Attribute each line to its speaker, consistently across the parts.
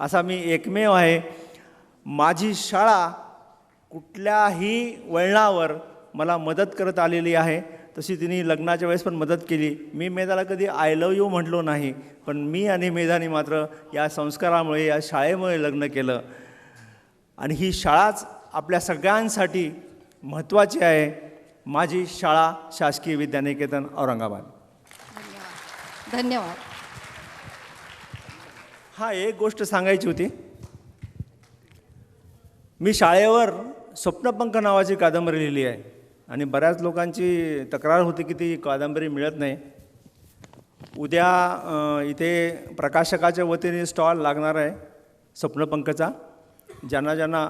Speaker 1: असा मी एकमेव आहे. माझी शाळा कुठल्याही वळणावर मला मदत करत आलेली आहे. तशी तिने लग्नाच्या वेळेस पण मदत केली. मी मेधाला कधी आय लव यू म्हटलो नाही. पण मी आणि मेधाने मात्र या संस्कारामुळे या शाळेमुळे लग्न केलं. आणि ही शाळाच आपल्या सगळ्यांसाठी महत्त्वाची आहे. माझी शाळा शासकीय विद्यानिकेतन औरंगाबाद.
Speaker 2: धन्यवाद.
Speaker 1: हा एक गोष्ट सांगायची होती. मी शाळेवर स्वप्नपंख नावाची कादंबरी लिहिली आहे. आणि बऱ्याच लोकांची तक्रार होती की ती कादंबरी मिळत नाही. उद्या इथे प्रकाशकाच्या वतीने स्टॉल लागणार आहे स्वप्नपंखचा. ज्यांना ज्यांना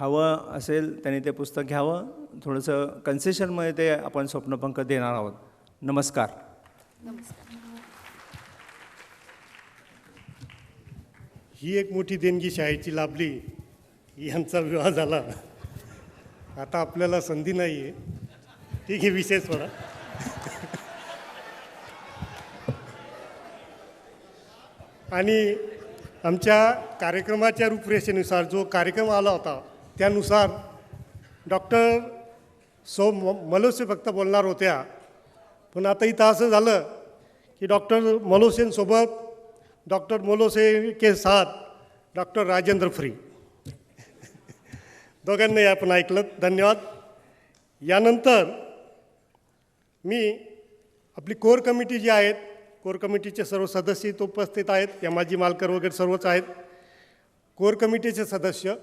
Speaker 1: हवं असेल त्यांनी ते पुस्तक घ्यावं. थोडंसं कन्सेशनमध्ये ते आपण स्वप्नपंख देणार आहोत. नमस्कार.
Speaker 3: ही एक मोठी देणगी शाळेची लाभली यांचा विवाह झाला. आता आपल्याला संधी नाही आहे ठीक आहे विषय सोडा. आणि आमच्या कार्यक्रमाच्या रूपरेषेनुसार जो कार्यक्रम आला होता त्यानुसार डॉक्टर सौ म मलोसे फक्त बोलणार होत्या. पण आता इथं असं झालं की डॉक्टर मलोसेंसोबत डॉक्टर मोलोसे के साथ डॉक्टर राजेंद्र फ्री. दोघांनाही आपण ऐकलं. धन्यवाद. यानंतर मी आपली कोर कमिटी जी आहेत कोर कमिटीचे सर्व सदस्य इथं उपस्थित आहेत या माजी मालकर वगैरे सर्वच आहेत. कोर कमिटीचे सदस्य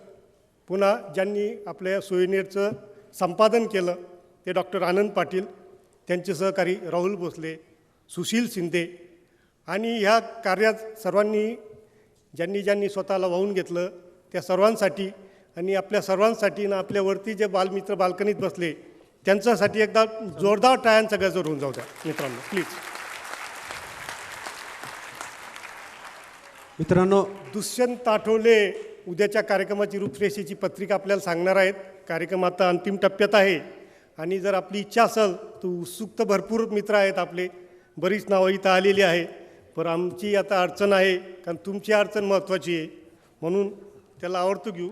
Speaker 3: पुन्हा ज्यांनी आपल्या सोयनेरचं संपादन केलं ते डॉक्टर आनंद पाटील त्यांचे सहकारी राहुल भोसले सुशील शिंदे आणि ह्या कार्यात सर्वांनी ज्यांनी ज्यांनी स्वतःला वाहून घेतलं त्या सर्वांसाठी आणि आपल्या सर्वांसाठी ना आपल्यावरती जे बालमित्र बाल्कनीत बसले त्यांच्यासाठी एकदा जोरदार टाळ्यांचा गजर होऊन जाऊ द्या मित्रांनो प्लीज
Speaker 4: मित्रांनो
Speaker 3: दुष्यंत आठवले उद्याच्या कार्यक्रमाची रूपरेषेची पत्रिका आपल्याला सांगणार आहेत. कार्यक्रम आता अंतिम टप्प्यात आहे. आणि जर आपली इच्छा असेल तर उत्सुक भरपूर मित्र आहेत आपले. बरीच नावं इथं आलेली आहे. पण आमची आता अडचण आहे कारण तुमची अडचण महत्त्वाची आहे. म्हणून त्याला आवडतो घेऊ.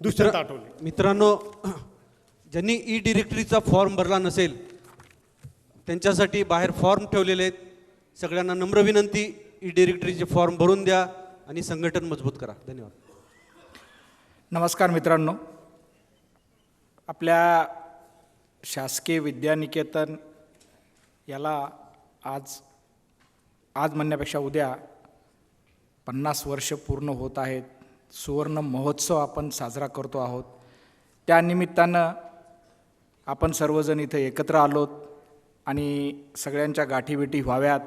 Speaker 3: दुष्यंत आठवले
Speaker 4: मित्रांनो ज्यांनी ई डिरेक्टरीचा फॉर्म भरला नसेल त्यांच्यासाठी बाहेर फॉर्म ठेवलेले आहेत. सगळ्यांना नम्र विनंती ई डिरेक्टरीचे फॉर्म भरून द्या आणि संघटन मजबूत करा. धन्यवाद.
Speaker 5: नमस्कार मित्रांनो. आपल्या शासकीय विद्यानिकेतन याला आज आज म्हणण्यापेक्षा उद्या पन्नास वर्ष पूर्ण होत आहेत. सुवर्ण महोत्सव आपण साजरा करतो आहोत. त्यानिमित्तानं आपण सर्वजण इथं एकत्र आलोत आणि सगळ्यांच्या गाठीभेटी व्हाव्यात.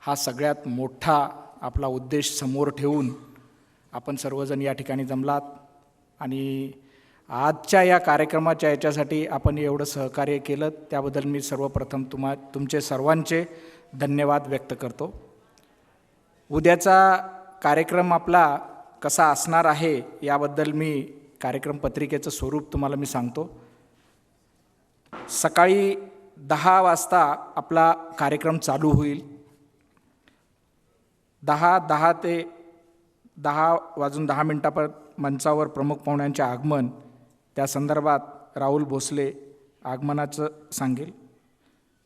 Speaker 5: हा सगळ्यात मोठा आपला उद्देश समोर ठेवून आपण सर्वजण या ठिकाणी जमलात. आणि आजच्या या कार्यक्रमाच्या याच्यासाठी आपण एवढं सहकार्य केलं. त्याबद्दल मी सर्वप्रथम तुम्हा तुमचे सर्वांचे धन्यवाद व्यक्त करतो. उद्याचा कार्यक्रम आपला कसा असणार आहे याबद्दल मी कार्यक्रम पत्रिकेचं स्वरूप तुम्हाला मी सांगतो. सकाळी दहा वाजता आपला कार्यक्रम चालू होईल. दहा दहा ते दहा वाजून दहा मिनटापर्यंत मंचावर प्रमुख पाहुण्यांचे आगमन. त्या संदर्भात राहुल भोसले आगमनाचं सांगेल.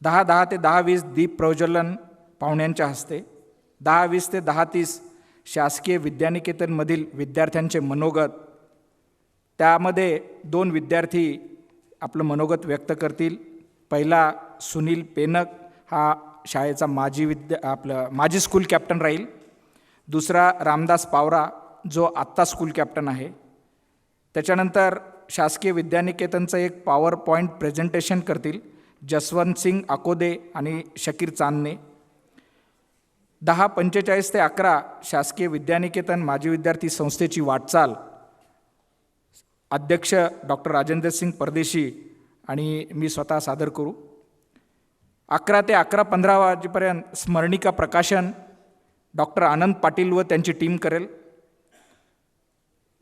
Speaker 5: दहा दहा ते दहा वीस दीप प्रज्वलन पाहुण्यांच्या हस्ते. दहा वीस ते दहा तीस शासकीय विद्यानिकेतनमधील विद्यार्थ्यांचे मनोगत. त्यामध्ये दोन विद्यार्थी आपलं मनोगत व्यक्त करतील. पहिला सुनील पेनक हा शाळेचा माजी विद्या आपलं माजी स्कूल कॅप्टन राहील. दुसरा रामदास पावरा जो आत्ता स्कूल कॅप्टन आहे. त्याच्यानंतर शासकीय विद्यानिकेतनचं एक पॉवर पॉईंट प्रेझेंटेशन करतील जसवंत सिंग अकोदे आणि शकीर चांदणे. दहा पंचेचाळीस ते अकरा शासकीय विद्यानिकेतन माजी विद्यार्थी संस्थेची वाटचाल. अध्यक्ष डॉक्टर राजेंद्र सिंग परदेशी आणि मी स्वतः सादर करू. अकरा ते अकरा पंधरा वाजेपर्यंत स्मरणिका प्रकाशन डॉक्टर आनंद पाटील व त्यांची टीम करेल.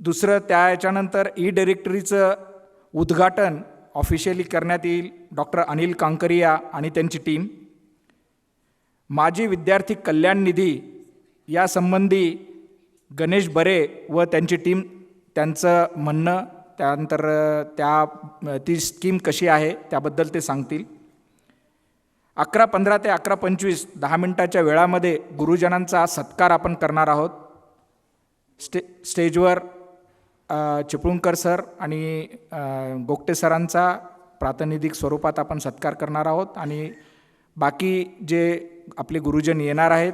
Speaker 5: दुसरं त्या याच्यानंतर ई डिरेक्टरीचं उद्घाटन ऑफिशियली करण्यात येईल डॉक्टर अनिल कांकरिया आणि त्यांची टीम. माजी विद्यार्थी कल्याण निधी यासंबंधी गणेश बरे व त्यांची टीम त्यांचं म्हणणं त्यानंतर त्या ती स्कीम कशी आहे त्याबद्दल ते सांगतील. अकरा पंधरा ते अकरा पंचवीस दहा मिनटाच्या वेळामध्ये गुरुजनांचा सत्कार आपण करणार आहोत. स्टे स्टेजवर चिपळूणकर सर आणि गोगटे सरांचा प्रातिनिधिक स्वरूपात आपण सत्कार करणार आहोत आणि बाकी जे आपले गुरुजन येणार आहेत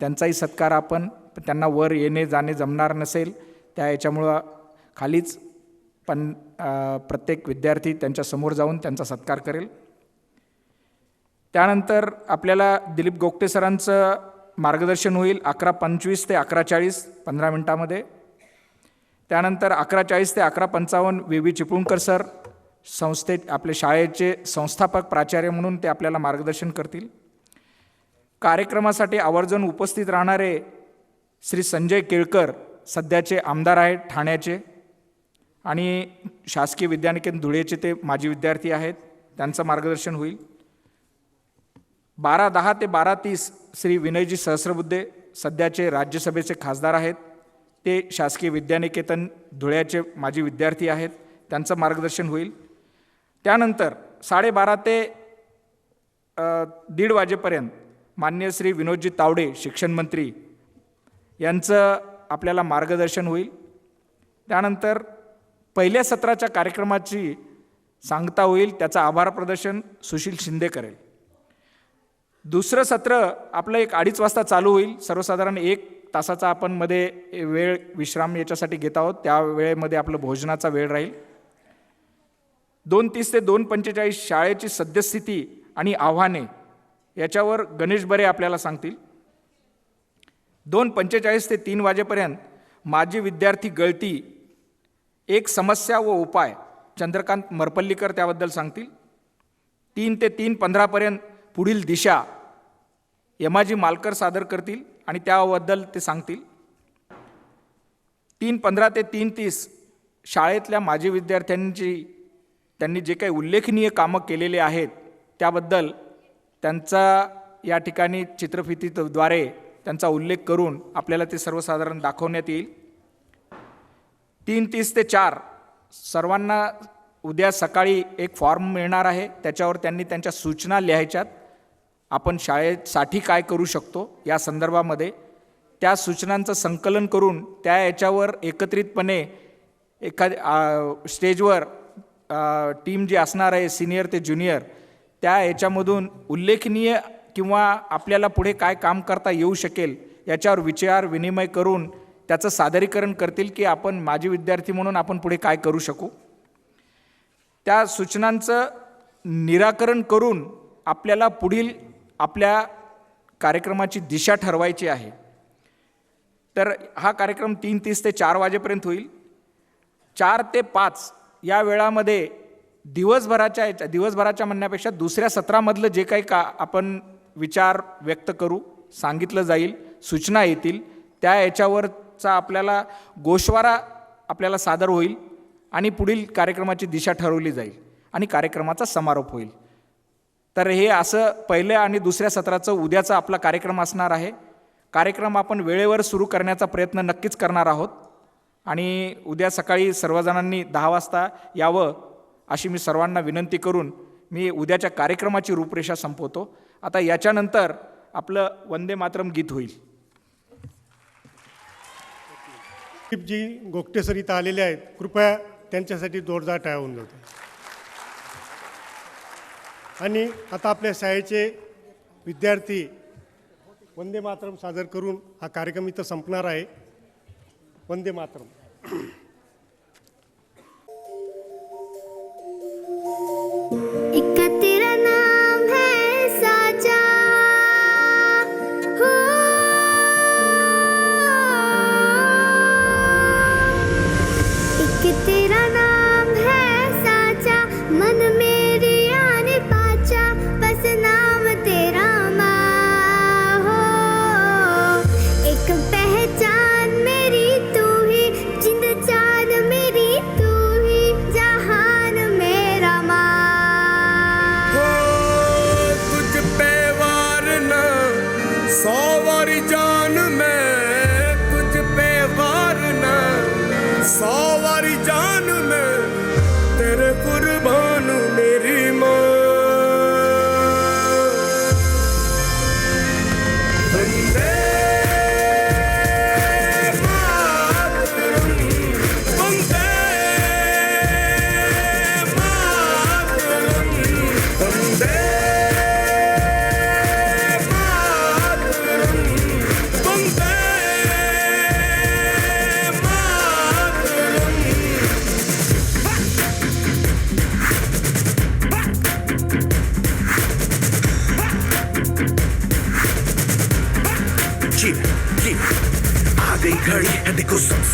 Speaker 5: त्यांचाही सत्कार आपण त्यांना वर येणे जाणे जमणार नसेल त्या याच्यामुळं खालीच पण प्रत्येक विद्यार्थी त्यांच्यासमोर जाऊन त्यांचा सत्कार करेल. त्यानंतर आपल्याला दिलीप गोगटे सरांचं मार्गदर्शन होईल अकरा पंचवीस ते अकरा चाळीस पंधरा मिनटामध्ये. त्यानंतर अकरा चाळीस ते अकरा पंचावन्न वी व्ही चिपळूणकर सर संस्थेत आपले शाळेचे संस्थापक प्राचार्य म्हणून ते आपल्याला मार्गदर्शन करतील. कार्यक्रमासाठी आवर्जून उपस्थित राहणारे श्री संजय केळकर सध्याचे आमदार आहेत ठाण्याचे आणि शासकीय विद्यानिकेतन धुळेचे ते माजी विद्यार्थी आहेत. त्यांचं मार्गदर्शन होईल. बारा दहा ते बारा तीस श्री विनयजी सहस्रबुद्धे सध्याचे राज्यसभेचे खासदार आहेत. ते शासकीय विद्यानिकेतन धुळ्याचे माजी विद्यार्थी आहेत. त्यांचं मार्गदर्शन होईल. त्यानंतर साडेबारा ते दीड वाजेपर्यंत मान्य श्री विनोदजी तावडे शिक्षणमंत्री यांचं आपल्याला मार्गदर्शन होईल. त्यानंतर पहिल्या सत्राच्या कार्यक्रमाची सांगता होईल त्याचं आभार प्रदर्शन सुशील शिंदे करेल. दुसरं सत्र आपलं एक अडीच वाजता चालू होईल. सर्वसाधारण एक तासाचा आपण मध्ये वेळ विश्राम याच्यासाठी घेत आहोत. त्या वेळेमध्ये आपलं भोजनाचा वेळ राहील. दोन तीस ते दोन पंचेचाळीस शाळेची सद्यस्थिती आणि आव्हाने याच्यावर गणेश बरे आपल्याला सांगतील. दोन पंचेचाळीस ते तीन वाजेपर्यंत माजी विद्यार्थी गळती एक समस्या व उपाय चंद्रकांत मरपल्लीकर त्याबद्दल सांगतील. तीन ते तीन पंधरापर्यंत पुढील दिशा यमाजी मालकर सादर करतील आणि त्याबद्दल ते सांगतील. तीन पंधरा ते तीन तीस शाळेतल्या माजी विद्यार्थ्यांची त्यांनी जे काही उल्लेखनीय कामं केलेले आहेत त्याबद्दल त्यांचा या ठिकाणी चित्रफितीद्वारे त्यांचा उल्लेख करून आपल्याला ते सर्वसाधारण दाखवण्यात येईल. तीन तीस ते चार सर्वांना उद्या सकाळी एक फॉर्म मिळणार आहे त्याच्यावर त्यांनी त्यांच्या सूचना लिहायच्यात. आपण शाळेसाठी काय करू शकतो या संदर्भामध्ये त्या सूचनांचं संकलन करून त्या याच्यावर एकत्रितपणे एखाद स्टेजवर टीम जी असणार आहे सिनियर ते ज्युनियर त्या याच्यामधून उल्लेखनीय किंवा आपल्याला पुढे काय काम करता येऊ शकेल याच्यावर विचार विनिमय करून त्याचं सादरीकरण करतील की आपण माजी विद्यार्थी म्हणून आपण पुढे काय करू शकू? त्या सूचनांचं निराकरण करून आपल्याला पुढील आपल्या कार्यक्रमाची दिशा ठरवायची आहे. तर हा कार्यक्रम तीन तीस ते चार वाजेपर्यंत होईल. चार ते पाच या वेळामध्ये दिवसभराच्या याच्या दिवसभराच्या म्हणण्यापेक्षा दुसऱ्या सत्रामधलं जे काही का आपण विचार व्यक्त करू सांगितलं जाईल सूचना येतील त्या याच्यावरचा आपल्याला गोशवारा आपल्याला सादर होईल आणि पुढील कार्यक्रमाची दिशा ठरवली जाईल आणि कार्यक्रमाचा समारोप होईल. तर हे असं पहिल्या आणि दुसऱ्या सत्राचं उद्याचा आपला कार्यक्रम असणार आहे. कार्यक्रम आपण वेळेवर सुरू करण्याचा प्रयत्न नक्कीच करणार आहोत. आणि उद्या सकाळी सर्वजणांनी दहा वाजता यावं अशी मी सर्वांना विनंती करून मी उद्याच्या कार्यक्रमाची रूपरेषा संपवतो. आता याच्यानंतर आपलं वंदे मातरम गीत होईल.
Speaker 3: जी गोगटेसर इथं आलेले आहेत. कृपया त्यांच्यासाठी जोरदार टाळ्या होऊन जातो आणि आता आपल्या शाळेचे विद्यार्थी वंदे मातरम सादर करून हा कार्यक्रम इथं संपणार आहे. वंदे मातरम.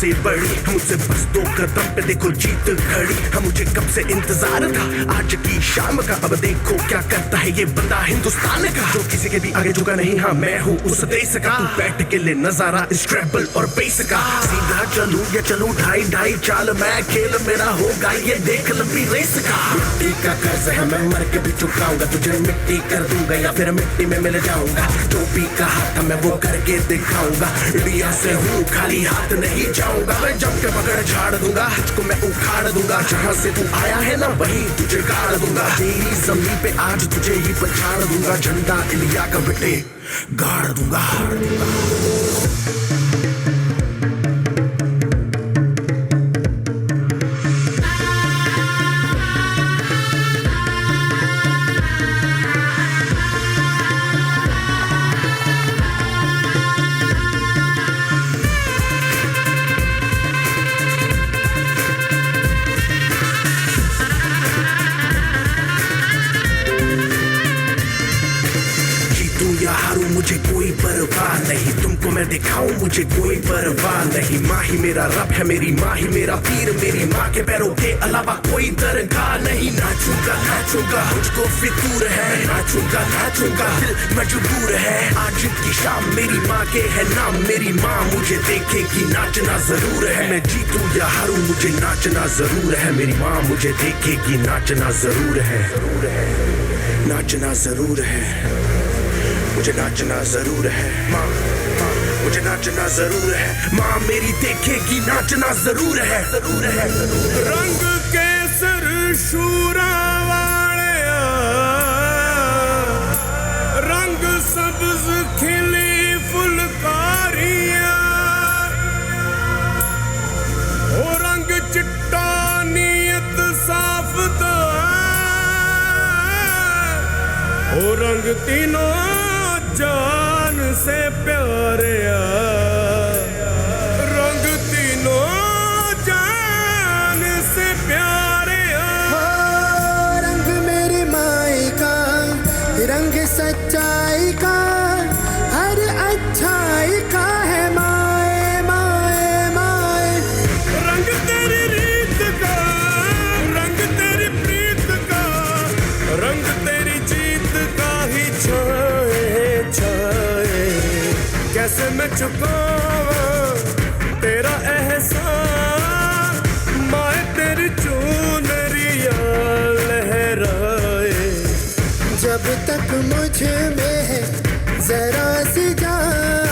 Speaker 6: देखो सबसे बड़ी मुझसे बस दो कदम पे देखो जीत खड़ी हम मुझे कब से इंतज़ार था? आज की शाम का, अब देखो क्या करता है ये बंदा हिंदुस्तान का। जो किसी के भी आगे झुका नहीं हाँ मैं हूँ उस देश का। तू बैठ के ले नज़ारा इस ट्रेबल और बेस का। सीधा चलूँ या चलूँ, ढाई ढाई चाल, मैं खेल मेरा होगा, ये देख लंबी रेस का। मिट्टी का कर्ज है, मैं मर के भी चुकाऊँगा, तुझे मिट्टी कर दूँगा या फिर मिट्टी में मिल जाऊँगा। जो भी कहा था, मैं वो करके दिखाऊँगा। इंडिया से हूँ, खाली हाथ नहीं जाऊँगा। मैं जम के पकड़, झाड़ दूँगा तुझको मैं उखाड़ दूँगा। जहाँ से तू आया है ना, वही तुझे गाड़ दूँगा। तेरी ज़मीन पे आज तुझे ही पछाड़ दूँगा। झंडा इंडिया का बेटे गाड़ दूँगा। जीतू मैं दिखाऊँ मुझे कोई परवाह नहीं। माँ ही मेरा रब है मेरी माँ ही मेरा पीर मेरी माँ के पैरों के अलावा कोई दरगाह नहीं। नाचूँगा नाचूँगा मुझको फितूर है। नाचूँगा नाचूँगा दिल मजबूर है। आज की शाम मेरी माँ के है नाम मेरी माँ मुझे देखेगी नाचना ज़रूर है। मैं जीतू या हारू मुझे नाचना ज़रूर है। मेरी माँ मुझे देखेगी नाचना ज़रूर है ज़रूर है। नाचना ज़रूर है। मुझे नाचना ज़रूर है। माँ, मुझे नाचना ज़रूर है। माँ मेरी देखेगी, नाचना ज़रूर है। ज़रूर है
Speaker 7: रंग केसर शूरा वाਲਿਆ रंग सब्ज खिली फुलकारियाँ। रंग चिट्टा नीयत साफ़ ओ रंग तीनों जान से प्यारिया ਪਿਆਰਿਆ ਰੰਗ ਤੀਨੋ ਜਾਨ ਸੇ ਪਿਆਰਿਆ। ਰੰਗ ਮੇਰੀ ਮਾਈ ਕਾ ਰੰਗ ਸੱਚਾਈ ਕਾ। कैसे मैं चुकावा तेरा एहसान माए तेरी चूनरिया लहराए।
Speaker 8: जब तक मुझ में है जरा सी जान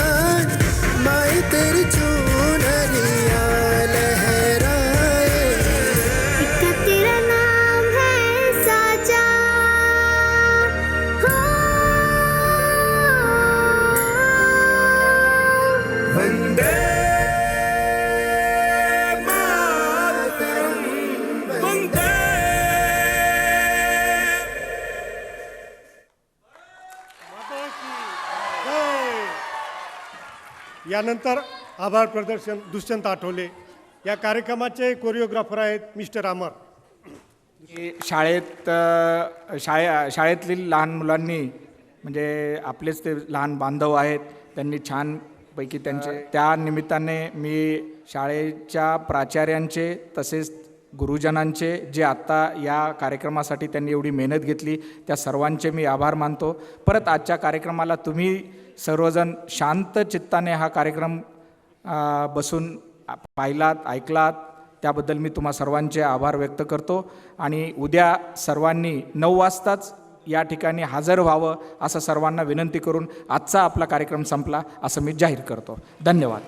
Speaker 3: यानंतर आभार प्रदर्शन दुष्यंत आठवले. या कार्यक्रमाचे कोरिओग्राफर आहेत मिस्टर अमर
Speaker 5: शाळेत शाळे शाळेतील लहान मुलांनी म्हणजे आपलेच ते लहान बांधव आहेत त्यांनी छानपैकी त्यांचे त्या निमित्ताने मी शाळेच्या प्राचार्यांचे तसेच गुरुजनांचे जे आत्ता या कार्यक्रमासाठी त्यांनी एवढी मेहनत घेतली त्या सर्वांचे मी आभार मानतो. परत आजच्या कार्यक्रमाला तुम्ही सर्वजण शांत चित्ताने हा कार्यक्रम बसून पाहिलात ऐकलात त्याबद्दल मी तुम्हा सर्वांचे आभार व्यक्त करतो. आणि उद्या सर्वांनी नऊ वाजताच या ठिकाणी हजर व्हावं असं सर्वांना विनंती करून आजचा आपला कार्यक्रम संपला असं मी जाहीर करतो. धन्यवाद.